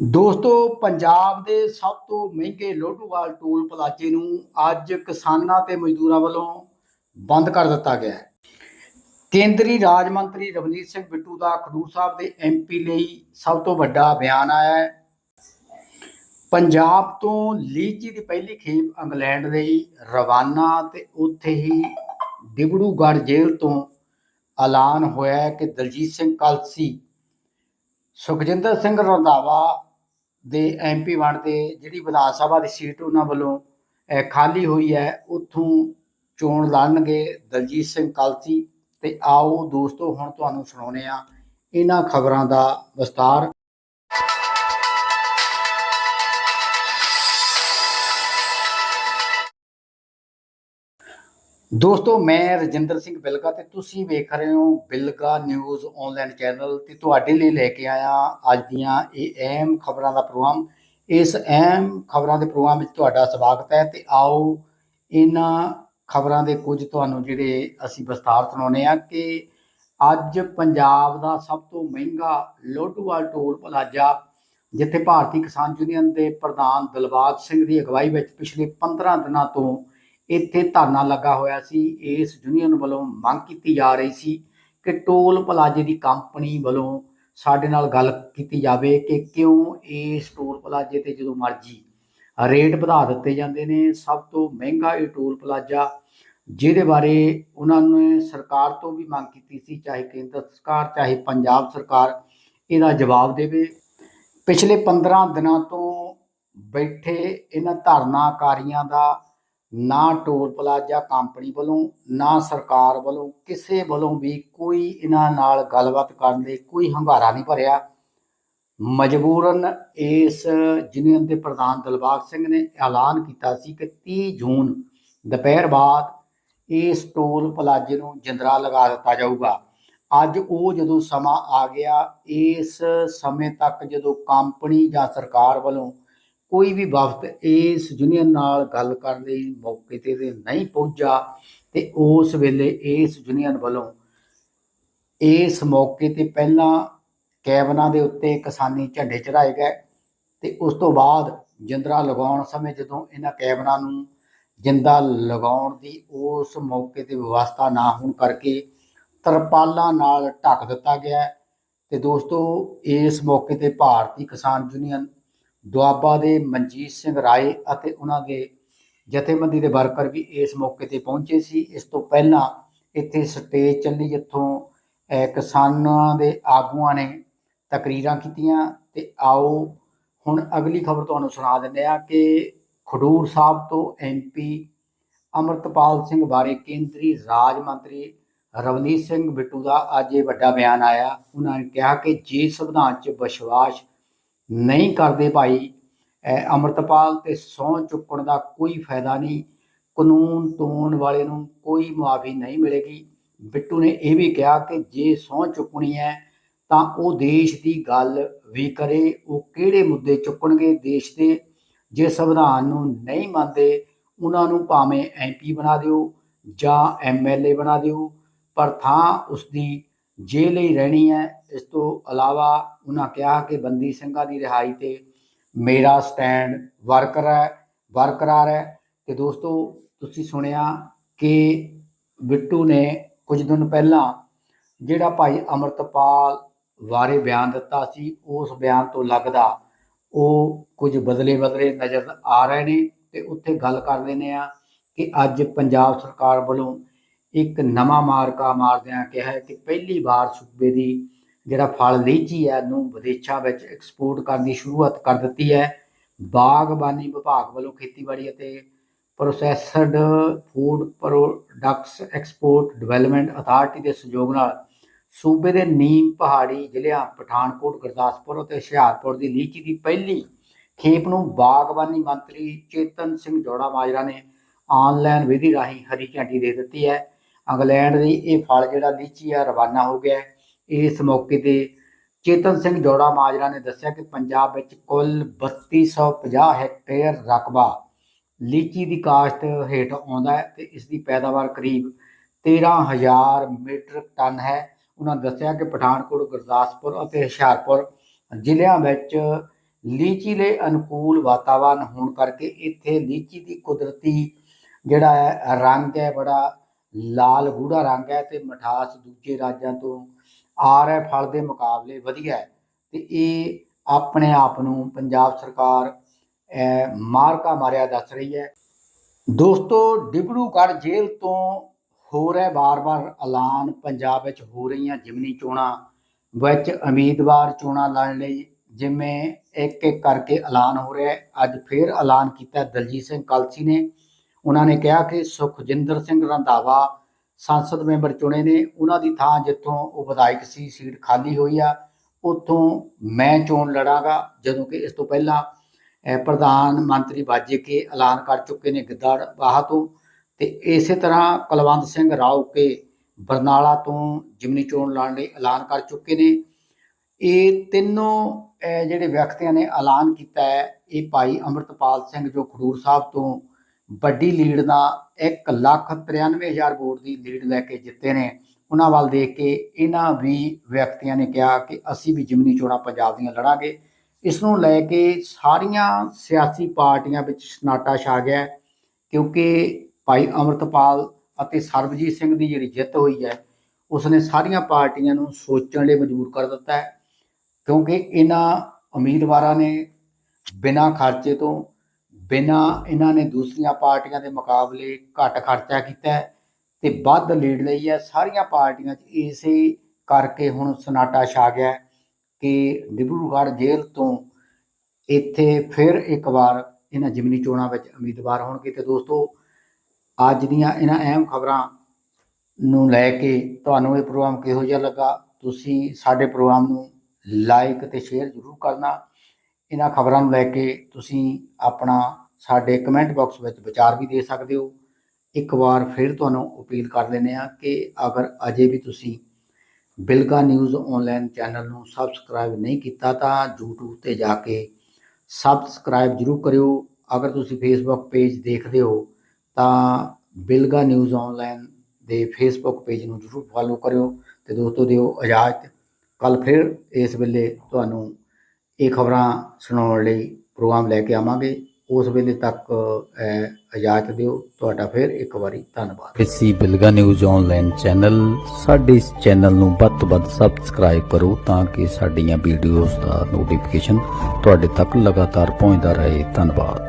ਦੋਸਤੋ, ਪੰਜਾਬ ਦੇ ਸਭ ਤੋਂ ਮਹਿੰਗੇ ਲੋਢੂਵਾਲ ਟੋਲ ਪਲਾਜ਼ੇ ਨੂੰ ਅੱਜ ਕਿਸਾਨਾਂ ਤੇ ਮਜ਼ਦੂਰਾਂ ਵੱਲੋਂ ਬੰਦ ਕਰ ਦਿੱਤਾ ਗਿਆ ਹੈ। ਕੇਂਦਰੀ ਰਾਜ ਮੰਤਰੀ ਰਵਨੀਤ ਸਿੰਘ ਬਿੱਟੂ ਦਾ ਖਡੂਰ ਸਾਹਿਬ ਦੇ ਐਮਪੀ ਲਈ ਸਭ ਤੋਂ ਵੱਡਾ ਬਿਆਨ ਆਇਆ ਹੈ। ਪੰਜਾਬ ਤੋਂ ਲੀਚੀ ਦੀ ਪਹਿਲੀ ਖੇਪ ਇੰਗਲੈਂਡ ਲਈ ਰਵਾਨਾ ਤੇ ਉੱਥੇ ਹੀ ਡਿਬੜੂਗੜ੍ਹ ਜੇਲ੍ਹ ਤੋਂ ਐਲਾਨ ਹੋਇਆ ਕਿ ਦਲਜੀਤ ਸਿੰਘ ਕਲਸੀ, ਸੁਖਜਿੰਦਰ ਸਿੰਘ ਰੰਧਾਵਾ ਦੇ ਐਮਪੀ ਬਣਦੇ ਜਿਹੜੀ ਵਿਧਾਨ ਸਭਾ ਦੀ ਸੀਟ ਉਹਨਾਂ ਵੱਲੋਂ ਖਾਲੀ ਹੋਈ ਹੈ। ਉੱਥੋਂ ਚੋਣ ਲੜਨਗੇ ਦਲਜੀਤ ਸਿੰਘ ਕਲਸੀ ਤੇ ਆਓ ਦੋਸਤੋ, ਹੁਣ ਤੁਹਾਨੂੰ ਸੁਣਾਉਂਦੇ ਆ ਇਹਨਾਂ ਖਬਰਾਂ ਦਾ ਵਿਸਤਾਰ ਦੋਸਤੋ, ਮੈਂ ਰਜਿੰਦਰ ਸਿੰਘ ਬਿਲਗਾ ਤੇ ਤੁਸੀਂ ਵੇਖ ਰਹੇ ਹੋ ਬਿਲਗਾ ਨਿਊਜ਼ ਆਨਲਾਈਨ ਚੈਨਲ ਤੇ ਤੁਹਾਡੇ ਲਈ ਲੈ ਕੇ ਆਇਆ ਅੱਜ ਦੀਆਂ ਇਹ ਅਹਿਮ ਖਬਰਾਂ ਦਾ ਪ੍ਰੋਗਰਾਮ। ਇਸ ਅਹਿਮ ਖਬਰਾਂ ਦੇ ਪ੍ਰੋਗਰਾਮ ਵਿੱਚ ਤੁਹਾਡਾ ਸਵਾਗਤ ਹੈ ਤੇ ਆਓ ਇਹਨਾਂ ਖਬਰਾਂ ਦੇ ਕੁਝ ਤੁਹਾਨੂੰ ਜਿਹੜੇ ਅਸੀਂ ਵਿਸਥਾਰ ਸੁਣਾਉਂਦੇ ਆ ਕਿ ਅੱਜ ਪੰਜਾਬ ਦਾ ਸਭ ਤੋਂ ਮਹਿੰਗਾ ਲੋਢੂਵਾਲ ਟੋਲ ਪਲਾਜ਼ਾ, ਜਿੱਥੇ ਭਾਰਤੀ ਕਿਸਾਨ ਯੂਨੀਅਨ ਦੇ ਪ੍ਰਧਾਨ ਦਲਬਾਗ ਸਿੰਘ ਦੀ ਅਗਵਾਈ ਵਿੱਚ ਪਿਛਲੇ 15 ਦਿਨਾਂ ਤੋਂ ਇੱਥੇ ਧਰਨਾ ਲੱਗਾ ਹੋਇਆ ਸੀ। ਇਸ ਯੂਨੀਅਨ ਵੱਲੋਂ ਮੰਗ ਕੀਤੀ ਜਾ ਰਹੀ ਸੀ ਕਿ ਟੋਲ ਪਲਾਜ਼ੇ ਦੀ ਕੰਪਨੀ ਵੱਲੋਂ ਸਾਡੇ ਨਾਲ ਗੱਲ ਕੀਤੀ ਜਾਵੇ ਕਿ ਕਿਉਂ ਇਸ ਟੋਲ ਪਲਾਜ਼ੇ ਤੇ ਜਦੋਂ ਮਰਜ਼ੀ ਰੇਟ ਵਧਾ ਦਿੱਤੇ ਜਾਂਦੇ ਨੇ। ਸਭ ਤੋਂ ਮਹਿੰਗਾ ਇਹ ਟੋਲ ਪਲਾਜ਼ਾ ਜਿਹਦੇ ਬਾਰੇ ਉਹਨਾਂ ਨੇ ਸਰਕਾਰ ਤੋਂ ਵੀ ਮੰਗ ਕੀਤੀ ਸੀ, ਚਾਹੇ ਕੇਂਦਰ ਸਰਕਾਰ, ਚਾਹੇ ਪੰਜਾਬ ਸਰਕਾਰ, ਇਹਦਾ ਜਵਾਬ ਦੇਵੇ। ਪਿਛਲੇ 15 ਦਿਨਾਂ ਤੋਂ ਬੈਠੇ ਇਹਨਾਂ ਧਰਨਾਕਾਰੀਆਂ ਦਾ ਨਾ ਟੋਲ ਪਲਾਜ਼ਾ ਕੰਪਨੀ ਵੱਲੋਂ, ਨਾ ਸਰਕਾਰ ਵੱਲੋਂ, ਕਿਸੇ ਵੱਲੋਂ ਵੀ ਕੋਈ ਇਹਨਾਂ ਨਾਲ ਗੱਲਬਾਤ ਕਰਨ ਲਈ ਕੋਈ ਹੰਗਾਰਾ ਨਹੀਂ ਭਰਿਆ। ਮਜਬੂਰਨ ਇਸ ਯੂਨੀਅਨ ਦੇ ਪ੍ਰਧਾਨ ਦਿਲਬਾਗ ਸਿੰਘ ਨੇ ਐਲਾਨ ਕੀਤਾ ਸੀ ਕਿ 30 ਜੂਨ ਦੁਪਹਿਰ ਬਾਅਦ ਇਸ ਟੋਲ ਪਲਾਜ਼ੇ ਨੂੰ ਜਿੰਦਰਾ ਲਗਾ ਦਿੱਤਾ ਜਾਊਗਾ। ਅੱਜ ਉਹ ਜਦੋਂ ਸਮਾਂ ਆ ਗਿਆ, ਇਸ ਸਮੇਂ ਤੱਕ ਜਦੋਂ ਕੰਪਨੀ ਜਾਂ ਸਰਕਾਰ ਵੱਲੋਂ ਕੋਈ ਵੀ ਵਫਦ ਇਸ ਯੂਨੀਅਨ ਨਾਲ ਗੱਲ ਕਰਨ ਲਈ ਮੌਕੇ ਤੇ ਨਹੀਂ ਪਹੁੰਚਾ ਤੇ ਉਸ ਵੇਲੇ ਇਸ ਯੂਨੀਅਨ ਵੱਲੋਂ ਇਸ ਮੌਕੇ ਤੇ ਪਹਿਲਾਂ ਕੈਬਨਾਂ ਦੇ ਉੱਤੇ ਕਿਸਾਨੀ ਝੰਡੇ ਚੜਾਏ ਗਏ ਤੇ ਉਸ ਤੋਂ ਬਾਅਦ ਜਿੰਦਰਾ ਲਗਾਉਣ ਸਮੇਂ ਜਦੋਂ ਇਹਨਾਂ ਕੈਬਨਾਂ ਨੂੰ ਜਿੰਦਾ ਲਗਾਉਣ ਦੀ ਉਸ ਮੌਕੇ ਤੇ ਵਿਵਸਥਾ ਨਾ ਹੋਣ ਕਰਕੇ ਤਰਪਾਲਾਂ ਨਾਲ ਢੱਕ ਦਿੱਤਾ ਗਿਆ ਹੈ। ਤੇ ਦੋਸਤੋ, ਇਸ ਮੌਕੇ ਤੇ ਭਾਰਤੀ ਕਿਸਾਨ ਯੂਨੀਅਨ ਦੁਆਬਾ ਦੇ ਮਨਜੀਤ ਸਿੰਘ ਰਾਏ ਅਤੇ ਉਹਨਾਂ ਦੇ ਜਥੇਬੰਦੀ ਦੇ ਵਰਕਰ ਵੀ ਇਸ ਮੌਕੇ ਤੇ ਪਹੁੰਚੇ ਸੀ। ਇਸ ਤੋਂ ਪਹਿਲਾਂ ਇੱਥੇ ਸਟੇਜ ਚੱਲੀ ਜਿੱਥੋਂ ਕਿਸਾਨਾਂ ਦੇ ਆਗੂਆਂ ਨੇ ਤਕਰੀਰਾਂ ਕੀਤੀਆਂ। ਤੇ ਆਓ, ਹੁਣ ਅਗਲੀ ਖਬਰ ਤੁਹਾਨੂੰ ਸੁਣਾ ਦਿੰਦੇ ਆ ਕਿ ਖਡੂਰ ਸਾਹਿਬ ਤੋਂ ਐਮਪੀ ਅਮਰਤਪਾਲ ਸਿੰਘ ਬਾਰੇ ਕੇਂਦਰੀ ਰਾਜ ਮੰਤਰੀ ਰਵਨੀਤ ਸਿੰਘ ਬਿੱਟੂ ਦਾ ਅੱਜ ਇਹ ਵੱਡਾ ਬਿਆਨ ਆਇਆ। ਉਹਨਾਂ ਨੇ ਕਿਹਾ ਕਿ ਜੇ ਸੰਵਿਧਾਨ 'ਚ ਵਿਸ਼ਵਾਸ ਨਹੀਂ ਕਰਦੇ ਭਾਈ। ਅਹ ਅੰਮ੍ਰਿਤਪਾਲ ਤੇ ਸਹੁੰ ਚੁੱਕਣ ਦਾ ਕੋਈ ਫਾਇਦਾ ਨਹੀਂ। ਕਾਨੂੰਨ ਤੋੜਨ ਵਾਲੇ ਨੂੰ ਕੋਈ ਮੁਆਫੀ ਨਹੀਂ ਮਿਲੇਗੀ। ਬਿੱਟੂ ਨੇ ਇਹ ਵੀ ਕਿਹਾ ਕਿ ਜੇ ਸਹੁੰ ਚੁੱਕਣੀ ਹੈ ਤਾਂ ਉਹ ਦੇਸ਼ ਦੀ ਗੱਲ ਵੀ ਕਰੇ। ਉਹ ਕਿਹੜੇ ਮੁੱਦੇ ਚੁੱਕਣਗੇ ਦੇਸ਼ ਦੇ? ਜੇ ਸੰਵਿਧਾਨ ਨੂੰ ਨਹੀਂ ਮੰਨਦੇ, ਉਹਨਾਂ ਨੂੰ ਭਾਵੇਂ ਐਮਪੀ ਬਣਾ ਦਿਓ ਜਾਂ ਐਮਐਲਏ ਬਣਾ ਦਿਓ, ਪਰ ਥਾਂ ਉਸ ਦੀ ਜੇਲ੍ਹ ਹੀ ਰਹਿਣੀ ਹੈ, ਇਸ ਤੋਂ ਇਲਾਵਾ ਉਹਨਾਂ ਕਿਹਾ ਕਿ ਬੰਦੀ ਸਿੰਘਾਂ ਦੀ ਰਿਹਾਈ ਤੇ ਮੇਰਾ ਸਟੈਂਡ ਵਰਕਰ ਹੈ ਬਰਕਰਾਰ ਹੈ। ਤੇ ਦੋਸਤੋ, ਤੁਸੀਂ ਸੁਣਿਆ ਕਿ ਬਿੱਟੂ ਨੇ ਕੁਝ ਦਿਨ ਪਹਿਲਾਂ ਜਿਹੜਾ ਭਾਈ ਅਮਰਤਪਾਲ ਬਾਰੇ ਬਿਆਨ ਦਿੱਤਾ ਸੀ, ਉਸ ਬਿਆਨ ਤੋਂ ਲੱਗਦਾ ਉਹ ਕੁਝ ਬਦਲੇ ਬਦਲੇ ਨਜ਼ਰ ਆ ਰਹੇ ਨੇ ਤੇ ਉੱਥੇ ਗੱਲ ਕਰ ਲੈਂਦੇ ਆ ਕਿ ਅੱਜ ਪੰਜਾਬ ਸਰਕਾਰ ਵੱਲੋਂ ਇੱਕ ਨਵਾਂ ਮਾਰਕਾ ਮਾਰਦਿਆਂ ਕਿਹਾ ਹੈ ਕਿ ਪਹਿਲੀ ਵਾਰ ਸੂਬੇ ਦੀ ਜਿਹੜਾ ਫਲ ਲੀਚੀ ਹੈ ਨੂੰ ਵਿਦੇਸ਼ਾਂ ਵਿੱਚ ਐਕਸਪੋਰਟ ਕਰਨ ਦੀ ਸ਼ੁਰੂਆਤ ਕਰ ਦਿੱਤੀ ਹੈ। ਬਾਗਬਾਨੀ ਵਿਭਾਗ ਵੱਲੋਂ ਖੇਤੀਬਾੜੀ ਅਤੇ processed food products export development authority ਦੇ ਸਹਿਯੋਗ ਨਾਲ ਸੂਬੇ ਦੇ ਨੀਮ ਪਹਾੜੀ ਜ਼ਿਲ੍ਹਿਆਂ ਪਠਾਨਕੋਟ, ਗੁਰਦਾਸਪੁਰ ਅਤੇ ਹੁਸ਼ਿਆਰਪੁਰ ਦੀ ਲੀਚੀ ਦੀ ਪਹਿਲੀ ਖੇਪ ਨੂੰ ਬਾਗਬਾਨੀ ਮੰਤਰੀ ਚੇਤਨ ਸਿੰਘ ਜੋੜਾ ਮਾਜਰਾ ਨੇ ਆਨਲਾਈਨ ਵਿਧੀ ਰਾਹੀਂ ਹਰੀ ਝੰਡੀ ਦੇ ਦਿੱਤੀ ਹੈ। ਇੰਗਲੈਂਡ ਦੀ ਇਹ ਫਲ ਜਿਹੜਾ ਲੀਚੀ ਆ, ਰਵਾਨਾ ਹੋ ਗਿਆ ਇਸ ਮੌਕੇ ਤੇ ਚੇਤਨ ਸਿੰਘ ਜੋੜਾ ਮਾਜਰਾ ਨੇ ਦੱਸਿਆ ਕਿ ਪੰਜਾਬ ਵਿੱਚ ਕੁੱਲ 3250 ਹੈਕਟੇਅਰ ਰਕਬਾ ਲੀਚੀ ਦੀ ਕਾਸ਼ਤ ਹੇਠ ਆਉਂਦਾ ਹੈ ਤੇ ਇਸ ਦੀ ਪੈਦਾਵਾਰ ਕਰੀਬ 13000 ਮੀਟ੍ਰਿਕ ਟਨ ਹੈ। ਉਹਨਾਂ ਦੱਸਿਆ ਕਿ ਪਠਾਨਕੋਟ, ਗੁਰਦਾਸਪੁਰ ਅਤੇ ਹੁਸ਼ਿਆਰਪੁਰ ਜ਼ਿਲ੍ਹਿਆਂ ਵਿੱਚ ਲੀਚੀ ਲਈ ਅਨੁਕੂਲ ਵਾਤਾਵਰਨ ਹੋਣ ਕਰਕੇ ਇੱਥੇ ਲੀਚੀ ਦੀ ਕੁਦਰਤੀ ਜਿਹੜਾ ਹੈ ਰੰਗ ਹੈ, ਬੜਾ ਲਾਲ ਗੂੜਾ ਰੰਗ ਹੈ ਤੇ ਮਠਾਸ ਦੂਜੇ ਰਾਜਾਂ ਤੋਂ ਆ ਰਿਹਾ ਫਲ ਦੇ ਮੁਕਾਬਲੇ ਵਧੀਆ ਹੈ। ਤੇ ਇਹ ਆਪਣੇ ਆਪ ਨੂੰ ਪੰਜਾਬ ਸਰਕਾਰ ਮਾਰਕਾ ਮਾਰਿਆ ਦੱਸ ਰਹੀ ਹੈ। ਦੋਸਤੋ, ਡਿਬਰੂਗੜ੍ਹ ਜੇਲ੍ਹ ਤੋਂ ਹੋ ਰਿਹਾ ਬਾਰ-ਬਾਰ ਐਲਾਨ। ਪੰਜਾਬ ਵਿੱਚ ਹੋ ਰਹੀਆਂ ਜਿਮਨੀ ਚੋਣਾਂ ਵਿੱਚ ਉਮੀਦਵਾਰ ਚੋਣਾਂ ਲੜਨ ਲਈ ਜਿਵੇਂ ਇੱਕ ਇੱਕ ਕਰਕੇ ਐਲਾਨ ਹੋ ਰਿਹਾ ਅੱਜ ਫੇਰ ਐਲਾਨ ਕੀਤਾ ਦਲਜੀਤ ਸਿੰਘ ਕਲਸੀ ਨੇ। ਉਹਨਾਂ ਨੇ ਕਿਹਾ ਕਿ ਸੁਖਜਿੰਦਰ ਸਿੰਘ ਰੰਧਾਵਾ ਸੰਸਦ ਮੈਂਬਰ ਚੁਣੇ ਨੇ। ਉਹਨਾਂ ਦੀ ਥਾਂ ਜਿੱਥੋਂ ਉਹ ਵਿਧਾਇਕ ਸੀ, ਸੀਟ ਖਾਲੀ ਹੋਈ ਆ। ਉੱਥੋਂ ਮੈਂ ਚੋਣ ਲੜਾਂਗਾ, ਜਦੋਂ ਕਿ ਇਸ ਤੋਂ ਪਹਿਲਾਂ ਪ੍ਰਧਾਨ ਮੰਤਰੀ ਬਾਜੇ ਕੇ ਐਲਾਨ ਕਰ ਚੁੱਕੇ ਨੇ ਗਿੱਦੜ ਬਾਹਾ ਤੋਂ। ਤੇ ਇਸੇ ਤਰ੍ਹਾਂ ਕੁਲਵੰਤ ਸਿੰਘ ਰਾਓ ਕੇ ਬਰਨਾਲਾ ਤੋਂ ਜਿਮਨੀ ਚੋਣ ਲੜਨ ਲਈ ਐਲਾਨ ਕਰ ਚੁੱਕੇ ਨੇ। ਇਹ ਤਿੰਨੋਂ ਜਿਹੜੇ ਵਿਅਕਤੀਆਂ ਨੇ ਐਲਾਨ ਕੀਤਾ ਹੈ, ਇਹ ਭਾਈ ਅੰਮ੍ਰਿਤਪਾਲ ਸਿੰਘ ਜੋ ਖਡੂਰ ਸਾਹਿਬ ਤੋਂ ਵੱਡੀ ਲੀਡ ਨਾਲ 1 ਲੱਖ 93000 ਵੋਟ ਦੀ ਲੀਡ ਲੈ ਕੇ ਜਿੱਤੇ ਨੇ। ਉਹਨਾਂ ਵੱਲ ਦੇਖ ਕੇ ਇਹਨਾਂ ਵੀ ਵਿਅਕਤੀਆਂ ਨੇ ਕਿਹਾ ਕਿ ਅਸੀਂ ਵੀ ਜਿਮਨੀ ਚੋਣਾਂ ਪੰਜਾਬ ਦੀਆਂ ਲੜਾਂਗੇ। ਇਸ ਨੂੰ ਲੈ ਕੇ ਸਾਰੀਆਂ ਸਿਆਸੀ ਪਾਰਟੀਆਂ ਵਿੱਚ ਸਨਾਟਾ ਛਾ ਗਿਆ ਕਿਉਂਕਿ ਭਾਈ ਅਮਰਤਪਾਲ ਅਤੇ ਸਰਬਜੀਤ ਸਿੰਘ ਦੀ ਜਿਹੜੀ ਜਿੱਤ ਹੋਈ ਹੈ, ਉਸਨੇ ਸਾਰੀਆਂ ਪਾਰਟੀਆਂ ਨੂੰ ਸੋਚਣ ਲਈ ਮਜਬੂਰ ਕਰ ਦਿੱਤਾ ਹੈ, ਕਿਉਂਕਿ ਇਹਨਾਂ ਉਮੀਦਵਾਰਾਂ ਨੇ ਬਿਨਾਂ ਖਰਚੇ ਤੋਂ ਬਿਨਾਂ ਇਹਨਾਂ ਨੇ ਦੂਸਰੀਆਂ ਪਾਰਟੀਆਂ ਦੇ ਮੁਕਾਬਲੇ ਘੱਟ ਖਰਚਾ ਕੀਤਾ ਹੈ ਤੇ ਵੱਧ ਲੀਡ ਲਈ ਹੈ। ਸਾਰੀਆਂ ਪਾਰਟੀਆਂ 'ਚ ਇਸੇ ਕਰਕੇ ਹੁਣ ਸਨਾਟਾ ਛਾ ਗਿਆ ਕਿ ਡਿਬਰੂਗੜ੍ਹ ਜੇਲ੍ਹ ਤੋਂ ਇੱਥੇ ਫਿਰ ਇੱਕ ਵਾਰ ਇਹਨਾਂ ਜਿਮਨੀ ਚੋਣਾਂ ਵਿੱਚ ਉਮੀਦਵਾਰ ਹੋਣਗੇ। ਤੇ ਦੋਸਤੋ, ਅੱਜ ਦੀਆਂ ਇਹਨਾਂ ਅਹਿਮ ਖਬਰਾਂ ਨੂੰ ਲੈ ਕੇ ਤੁਹਾਨੂੰ ਇਹ ਪ੍ਰੋਗਰਾਮ ਕਿਹੋ ਜਿਹਾ ਲੱਗਾ, ਤੁਸੀਂ ਸਾਡੇ ਪ੍ਰੋਗਰਾਮ ਨੂੰ ਲਾਈਕ ਤੇ ਸ਼ੇਅਰ ਜ਼ਰੂਰ ਕਰਨਾ। ਇਹਨਾਂ ਖਬਰਾਂ ਨੂੰ ਲੈ ਕੇ ਤੁਸੀਂ ਆਪਣਾ ਸਾਡੇ ਕਮੈਂਟ ਬਾਕਸ ਵਿੱਚ ਵਿਚਾਰ ਵੀ ਦੇ ਸਕਦੇ ਹੋ। ਇੱਕ ਵਾਰ ਫਿਰ ਤੁਹਾਨੂੰ ਅਪੀਲ ਕਰ ਲੈਂਦੇ ਆ ਕਿ ਅਗਰ ਅਜੇ ਵੀ ਤੁਸੀਂ ਬਿਲਗਾ ਨਿਊਜ਼ ਆਨਲਾਈਨ ਚੈਨਲ ਨੂੰ ਸਬਸਕ੍ਰਾਈਬ ਨਹੀਂ ਕੀਤਾ ਤਾਂ YouTube ਤੇ ਜਾ ਕੇ ਸਬਸਕ੍ਰਾਈਬ ਜ਼ਰੂਰ ਕਰਿਓ। ਅਗਰ ਤੁਸੀਂ ਫੇਸਬੁੱਕ ਪੇਜ ਦੇਖਦੇ ਹੋ ਤਾਂ ਬਿਲਗਾ ਨਿਊਜ਼ ਆਨਲਾਈਨ ਦੇ ਫੇਸਬੁੱਕ ਪੇਜ ਨੂੰ ਜ਼ਰੂਰ ਫੋਲੋ ਕਰਿਓ। ਤੇ ਦੋਸਤੋ ਦਿਓ ਇਜਾਜ਼ਤ। ਕੱਲ ਫਿਰ ਇਸ ਵੇਲੇ ਤੁਹਾਨੂੰ ਇਹ ਖਬਰਾਂ ਸੁਣਾਉਣ ਲਈ ਪ੍ਰੋਗਰਾਮ ਲੈ ਕੇ ਆਵਾਂਗੇ। ਉਸ ਵੇਲੇ ਤੱਕ ਅਹ, ਇਜਾਜ਼ਤ ਦਿਓ। ਤੁਹਾਡਾ ਫਿਰ ਇੱਕ ਵਾਰੀ ਧੰਨਵਾਦ। ਇਸੀ ਬਿਲਗਾ ਨਿਊਜ਼ ਆਨਲਾਈਨ ਚੈਨਲ ਸਾਡੇ ਇਸ ਚੈਨਲ ਨੂੰ ਵੱਧ ਤੋਂ ਵੱਧ ਸਬਸਕ੍ਰਾਈਬ ਕਰੋ ਤਾਂ ਕਿ ਸਾਡੀਆਂ ਵੀਡੀਓਜ਼ ਦਾ ਨੋਟੀਫਿਕੇਸ਼ਨ ਤੁਹਾਡੇ ਤੱਕ ਲਗਾਤਾਰ ਪਹੁੰਚਦਾ ਰਹੇ। ਧੰਨਵਾਦ।